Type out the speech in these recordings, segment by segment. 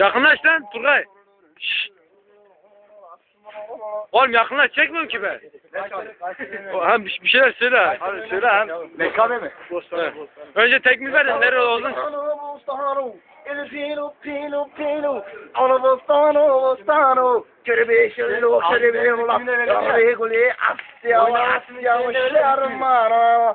Yakınlaş lan Turgay. Şşş. Oğlum yakınlaş çekmiyorum ki ben. Hem bir bir şeyler söyle. Hadi söyle hem. Mekame mi? Evet. Önce tekmil verin nerede oldun? Bostano, asya, asya, şarmana.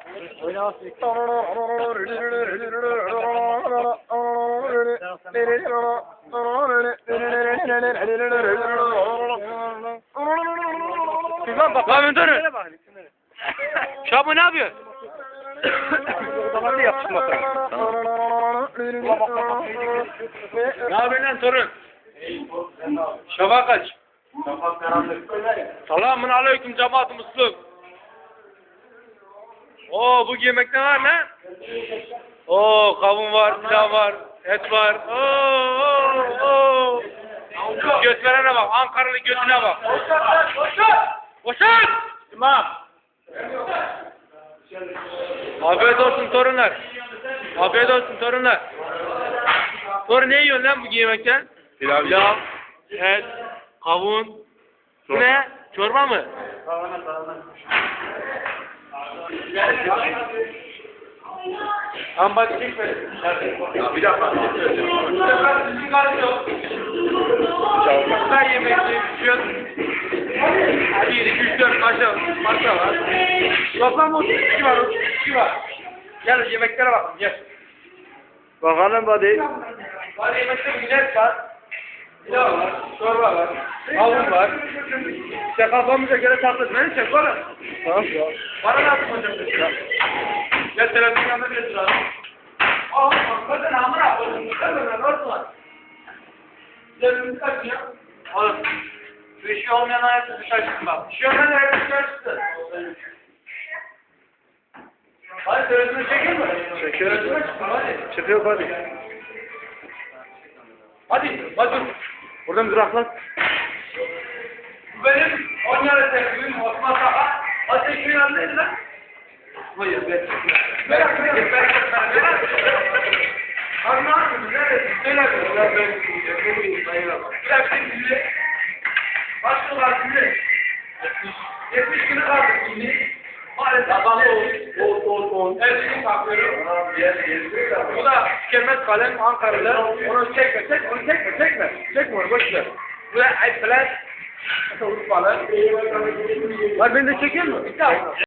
Lan bak. Lan Önder. Şabu ne yapıyor? Zamanlı yapsın bakalım. Ne yapıyorsun lan torun? Şafak kaç? Selamun aleyküm cemaat-ı Müslüm. Oo bu yemekte var ne? Oo kavun var, pilav var, et var. Oo oo oo. Götverene bak, Ankaralı götüne bak. Boşan! İmam. Afiyet olsun torunlar. Afiyet olsun torunlar. Torun ne yiyorsun lan bu yemekten? Pilav. Pilav, et, kavun. Bu ne? Çorba mı? Amba çekme. Bir dakika. Sizin kalıyor. Ben yemekli pişiyor. Bir, iki, üç, dört kaşık parça var. Toplam 30 kişi var, 30 kişi var. Gel yemeklere bakalım, gel. Bakalım hadi. Var yemekte güneş var. Pilav var, çorba var, kavun var. İşte kafamıza göre tatlı. Beni çek bana. Tamam. Bana mesela? Gel televizyonun yanına bir abi. Aa, bakın amına koydum. Böyle nasıl var? Cebimiz kaç ya? Oğlum. Şu işi olmayan hayatı dışarı çıkın bak. İşi olmayan hayatı dışarı çıksın. Hadi televizyonu çekin mi? Çıkın hadi. Çıkıyor hadi. Hadi, hadi. Buradan duraklat. Bu benim Konya'da tekniğim Osman Saha. Ateşin yanındaydı lan. Hayır, ben Merak etme, ben merak etme. Abi ne yapıyorsun? Neredesin? Söyle bir. Ben ben ben bir sayılamam. Bir dakika şimdi. Kaç yıl var şimdi? 70 günü kaldı şimdi. Maalesef sabahlı oldu. Ol, ol, ol. Hepsini takıyorum. Bu da tükenmez kalem Ankaralı. Onu çekme, çek, onu çekme, çekme. Çekme onu, boş ver. Bu da ay falan. Var beni de çekiyor mu? Bir daha.